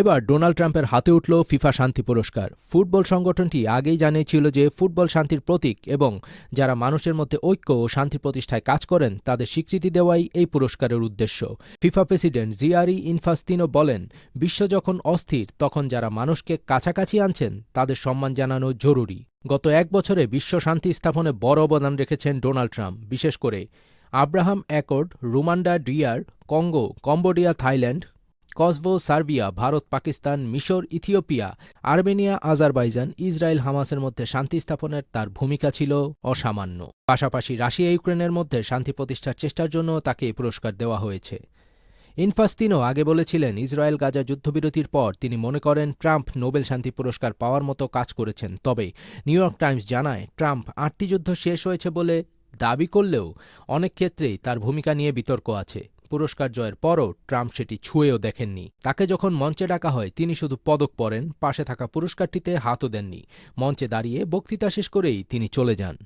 এবার ডোনাল্ড ট্রাম্পের হাতে উঠল ফিফা শান্তি পুরস্কার। ফুটবল সংগঠনটি আগেই জানিয়েছিল যে ফুটবল শান্তির প্রতীক এবং যারা মানুষের মধ্যে ঐক্য ও শান্তি প্রতিষ্ঠায় কাজ করেন, তাদের স্বীকৃতি দেওয়াই এই পুরস্কারের উদ্দেশ্য। ফিফা প্রেসিডেন্ট জিয়ারি ইনফাস্তিনো বলেন, বিশ্ব যখন অস্থির, তখন যারা মানুষকে কাছাকাছি আনছেন, তাদের সম্মান জানানো জরুরি। গত এক বছরে বিশ্ব শান্তি স্থাপনে বড় অবদান রেখেছেন ডোনাল্ড ট্রাম্প। বিশেষ করে Abraham accord, Rwanda D R, Congo, Cambodia, Thailand Kosovo Serbia, Bharat, Pakistan, মিশর, ইথিওপিয়া, আর্মেনিয়া, আজারবাইজান, ইসরায়েল, হামাসের মধ্যে শান্তি স্থাপনের তার ভূমিকা ছিল অসামান্য। পাশাপাশি রাশিয়া, ইউক্রেনের মধ্যে শান্তি প্রতিষ্ঠার চেষ্টার জন্য তাকে এই পুরস্কার দেওয়া হয়েছে। ইনফাস্তিনো আগে বলেছিলেন, ইসরায়েল গাজা যুদ্ধবিরতির পর তিনি মনে করেন, ট্রাম্প নোবেল শান্তি পুরস্কার পাওয়ার মতো কাজ করেছেন। তবে নিউ ইয়র্ক টাইমস জানায়, ট্রাম্প আটটি যুদ্ধ শেষ হয়েছে বলে দাবি করলেও অনেক ক্ষেত্রেই তার ভূমিকা নিয়ে বিতর্ক আছে। পুরস্কার জয়ের পরও ট্রাম্প সেটি ছুঁয়েও দেখেননি। তাকে যখন মঞ্চে ডাকা হয়, তিনি শুধু পদক পরেন, পাশে থাকা পুরস্কারটিতে হাতও দেননি। মঞ্চে দাঁড়িয়ে বক্তৃতা শেষ করেই তিনি চলে যান।